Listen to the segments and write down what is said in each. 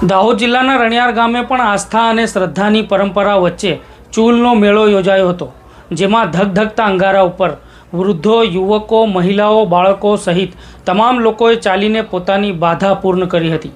દાહોદ જિલ્લાના રણિયાર ગામે પણ આસ્થા અને શ્રદ્ધાની પરંપરા વચ્ચે ચૂલનો મેળો યોજાયો હતો, જેમાં ધગધગતા અંગારા ઉપર વૃદ્ધો, યુવકો, મહિલાઓ, બાળકો સહિત તમામ લોકોએ ચાલીને પોતાની બાધા પૂર્ણ કરી હતી.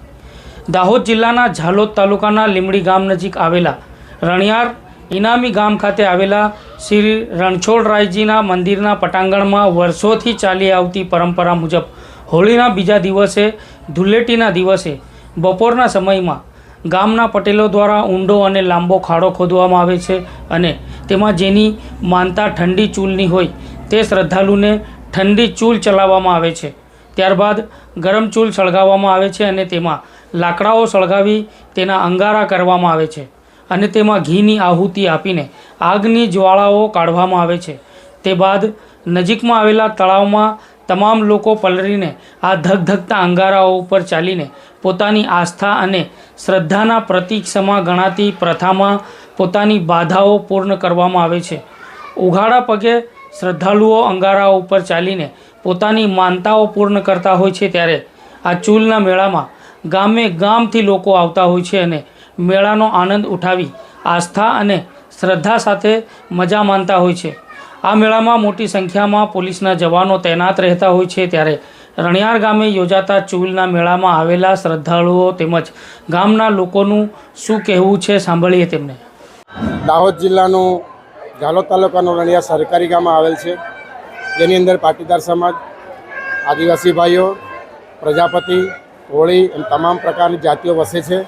દાહોદ જિલ્લાના ઝાલોદ તાલુકાના લીમડી ગામ નજીક આવેલા રણિયાર ઇનામી ગામ ખાતે આવેલા શ્રી રણછોડરાયજીના મંદિરના પટાંગણમાં વર્ષોથી ચાલી આવતી પરંપરા મુજબ હોળીના બીજા દિવસે ધુલેટીના દિવસે બપોરના સમયમાં ગામના પટેલો દ્વારા ઊંડો અને લાંબો ખાડો ખોદવામાં આવે છે અને તેમાં જેની માનતા ઠંડી ચૂલની હોય તે શ્રદ્ધાળુને ઠંડી ચૂલ ચલાવવામાં આવે છે. ત્યારબાદ ગરમ ચૂલ સળગાવવામાં આવે છે અને તેમાં લાકડાઓ સળગાવી તેના અંગારા કરવામાં આવે છે અને તેમાં ઘીની આહુતિ આપીને આગની જ્વાળાઓ કાઢવામાં આવે છે. તે બાદ નજીકમાં આવેલા તળાવમાં તમામ લોકો પલરીને આ ધગધગતા અંગારાઓ ઉપર ચાલીને પોતાની આસ્થા અને શ્રદ્ધાના પ્રતીક સમા ગણાતી પ્રથામાં પોતાની બાધાઓ પૂર્ણ કરવામાં આવે છે. ઉઘાડા પગે શ્રદ્ધાળુઓ અંગારાઓ ઉપર ચાલીને પોતાની માનતાઓ પૂર્ણ કરતા હોય છે ત્યારે આ ચૂલના મેળામાં ગામે ગામથી લોકો આવતા હોય છે અને મેળાનો આનંદ ઉઠાવી આસ્થા અને શ્રદ્ધા સાથે મજા માનતા હોય છે. આ મેળામાં મોટી સંખ્યામાં પોલીસના જવાનો તૈનાત રહેતા હોય છે. ત્યારે રણિયાર ગામે યોજાતા ચૂલના મેળામાં આવેલા શ્રદ્ધાળુઓ તેમજ ગામના લોકોનું શું કહેવું છે સાંભળીએ તેમને. દાહોદ જિલ્લાનું ઝાલોદ તાલુકાનું રણિયા સરકારી ગામમાં આવેલ છે. જેની અંદર પાટીદાર સમાજ, આદિવાસી ભાઈઓ, પ્રજાપતિ, હોળી એમ તમામ પ્રકારની જાતિઓ વસે છે.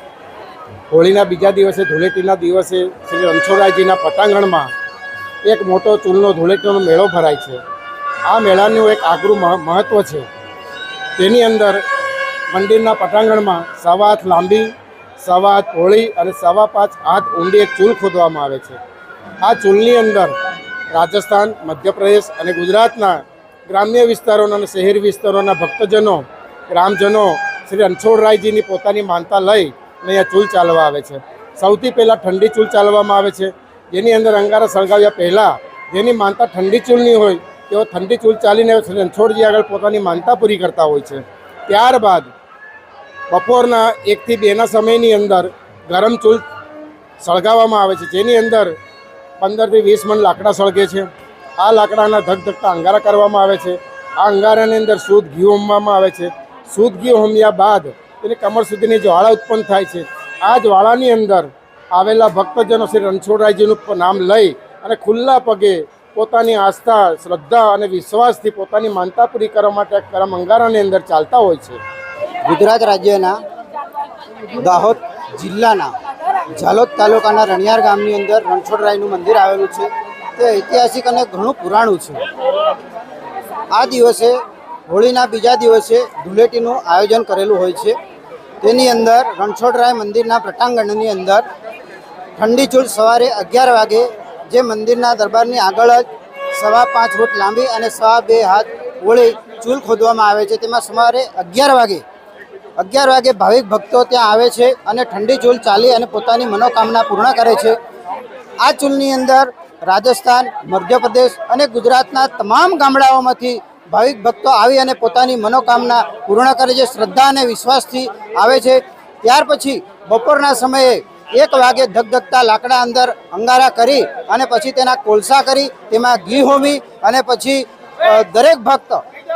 હોળીના બીજા દિવસે ધૂળેટીના દિવસે શ્રી રણછોડરાયજીના પટાંગણમાં એક મોટો ચૂલનો ધૂળેટીનો મેળો ભરાય છે. આ મેળાનું એક આગરું મહ- મહત્ત્વ છે. તેની અંદર મંદિરના પટાંગણમાં સવા હાથ લાંબી, સવા હાથ પહોળી અને સવા પાંચ હાથ ઊંડી એક ચૂલ ખોદવામાં આવે છે. આ ચૂલની અંદર રાજસ્થાન, મધ્યપ્રદેશ અને ગુજરાતના ગ્રામ્ય વિસ્તારોના અને શહેરી વિસ્તારોના ભક્તજનો, ગ્રામજનો શ્રી રણછોડરાયજીની પોતાની માનતા લઈ અહીંયા ચૂલ ચાલવા આવે છે. સૌથી પહેલાં ઠંડી ચૂલ ચાલવામાં આવે છે. જેની અંદર અંગારા સળગાવ્યા પહેલાં જેની માનતા ઠંડી ચૂલની હોય, તેઓ ઠંડી ચૂલ ચાલીને રણછોડજી આગળ પોતાની માનતા પૂરી કરતા હોય છે. ત્યારબાદ બપોરના એકથી બેના સમયની અંદર ગરમ ચૂલ સળગાવવામાં આવે છે, જેની અંદર પંદરથી વીસ મણ લાકડા સળગે છે. આ લાકડાના ધગધગતા અંગારા કરવામાં આવે છે. આ અંગારાની અંદર શુદ્ધ ઘી હોમવામાં આવે છે. શુદ્ધ ઘી હોમ્યા બાદ તેની કમર સુધીની જ્વાળા ઉત્પન્ન થાય છે. આ જ્વાળાની અંદર આવેલા ભક્તજનો શ્રી રણછોડરાયજીનું નામ લઈ અને ખુલ્લા પગે પોતાની આસ્થા, શ્રદ્ધા અને વિશ્વાસથી પોતાની માનતા પૂરી કરવા માટે કરમ અંગારાની અંદર ચાલતા હોય છે. ગુજરાત રાજ્યના દાહોદ જિલ્લાના ઝાલોદ તાલુકાના રણિયાર ગામની અંદર રણછોડરાયનું મંદિર આવેલું છે. તે ઐતિહાસિક અને ઘણું પુરાણું છે. આ દિવસે, હોળીના બીજા દિવસે ધૂળેટીનું આયોજન કરેલું હોય છે. તેની અંદર રણછોડરાય મંદિરના પ્રટાંગણની અંદર ઠંડી ચૂલ સવારે અગિયાર વાગે જે મંદિરના દરબારની આગળ જ સવા પાંચ ફૂટ લાંબી અને સવા બે હાથ ઓળી ચૂલ ખોદવામાં આવે છે. તેમાં સવારે અગિયાર વાગે અગિયાર વાગે ભાવિક ભક્તો ત્યાં આવે છે અને ઠંડી ચૂલ ચાલી અને પોતાની મનોકામના પૂર્ણ કરે છે. આ ચૂલની અંદર રાજસ્થાન, મધ્યપ્રદેશ અને ગુજરાતના તમામ ગામડાઓમાંથી ભાવિક ભક્તો આવી અને પોતાની મનોકામના પૂર્ણ કરે છે. શ્રદ્ધા અને વિશ્વાસથી આવે છે. ત્યાર પછી બપોરના સમયે એક વાગે ધગધગતા લાકડા અંદર અંગારા કરી અને પછી તેના કોલસા કરી, તેમાં ઘી હોમી અને પછી દરેક ભક્ત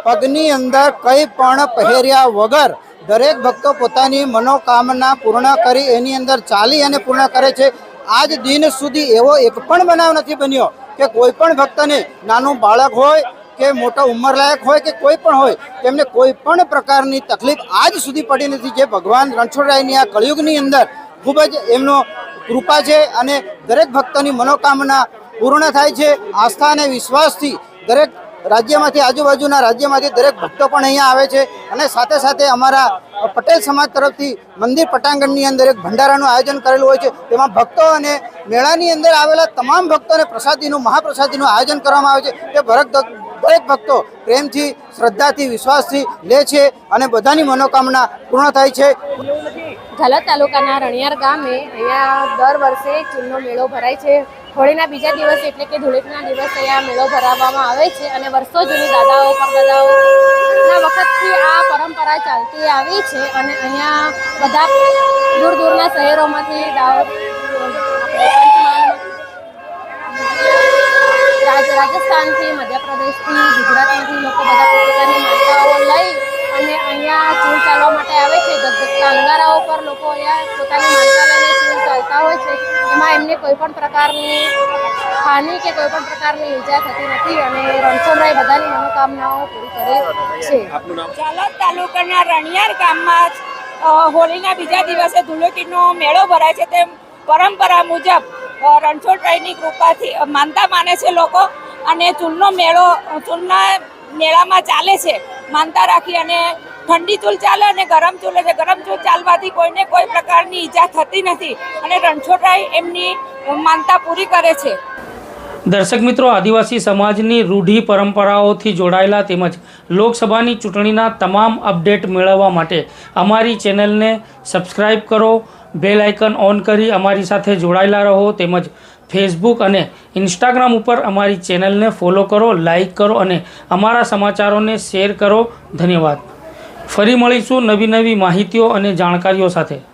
પગની અંદર કંઈ પણ પહેર્યા વગર દરેક ભક્તો પોતાની મનોકામના પૂર્ણ કરી, એની અંદર ચાલી અને પૂર્ણ કરે છે. આજ દિન સુધી એવો એક પણ બનાવ નથી બન્યો કે કોઈ પણ ભક્તને નાનું બાળક હોય કે મોટો ઉંમરલાયક હોય કે કોઈ પણ હોય, તેમને કોઈ પણ પ્રકારની તકલીફ આજ સુધી પડી નથી. જે ભગવાન રણછોડરાયની આ કળિયુગની અંદર ખૂબ જ એમનો કૃપા છે અને દરેક ભક્તની મનોકામના પૂર્ણ થાય છે. આસ્થા અને વિશ્વાસથી દરેક રાજ્યમાંથી, આજુબાજુના રાજ્યમાંથી દરેક ભક્તો પણ અહીંયા આવે છે અને સાથે સાથે અમારા પટેલ સમાજ તરફથી મંદિર પટાંગણની અંદર એક ભંડારાનું આયોજન કરેલું હોય છે. તેમાં ભક્તો અને મેળાની અંદર આવેલા તમામ ભક્તોને પ્રસાદીનું, મહાપ્રસાદીનું આયોજન કરવામાં આવે છે. તે ભરત દરેક ભક્તો પ્રેમથી, શ્રદ્ધાથી, વિશ્વાસથી લે છે અને બધાની મનોકામના પૂર્ણ થાય છે. ઝાલોદ તાલુકાના રણિયાર ગામે અહીંયા દર વર્ષે ચૂલનો મેળો ભરાય છે. હોળીના બીજા દિવસે એટલે કે ધૂળેટના દિવસે અહીંયા મેળો ભરાવવામાં આવે છે અને વર્ષો જૂની દાદાઓ પરદાદાઓના વખતથી આ પરંપરા ચાલતી આવી છે અને અહીંયા બધા દૂર દૂરના શહેરોમાંથી રાજસ્થાનથી, મધ્યપ્રદેશથી, ગુજરાતમાંથી લોકો બધા પોતાની માતાઓ લઈ અને અહીંયા ચૂલ ચાલવા માટે આવે છે. ધગધગતા અંગારાઓ પર લોકો અહીંયા પોતાની માનતા લઈને ચૂલ ચાલતા હોય છે. એમાં એમને કોઈ પણ પ્રકારની હાનિ કે કોઈ પણ પ્રકારની ઈજા થતી નથી અને રણછોડરાય બધાની મનોકામનાઓ પૂરી કરે છે. જાલોદ તાલુકાના રણિયાર ગામમાં હોળીના બીજા દિવસે ધૂળેટીનો મેળો ભરાય છે. તેમ પરંપરા મુજબ રણછોડરાયની કૃપાથી માનતા માને છે લોકો. અને ચૂલનો મેળો ચૂલના મેળામાં ચાલે છે. માનતા રાખી અને ઠંડી ચૂલ ચાલે અને ગરમ ચૂલે છે ગરમ ચૂલ ચાલવાથી કોઈને કોઈ પ્રકારની ઈજા થતી નથી અને રણછોડરાય એમની માનતા પૂરી કરે છે. દર્શક મિત્રો, આદિવાસી સમાજની રૂઢિ પરંપરાઓથી જોડાયેલા તેમજ લોકસભાની ચૂંટણીના તમામ અપડેટ મેળવવા માટે અમારી ચેનલને સબસ્ક્રાઈબ કરો, બેલ આઇકન ઓન કરી અમારી સાથે જોડાયેલા રહો તેમજ ફેસબુક અને ઇન્સ્ટાગ્રામ ઉપર અમારી ચેનલને ફોલો કરો, લાઈક કરો અને અમારા સમાચારોને શેર કરો. ધન્યવાદ. ફરી મળીશું નવી નવી માહિતીઓ અને જાણકારીઓ સાથે.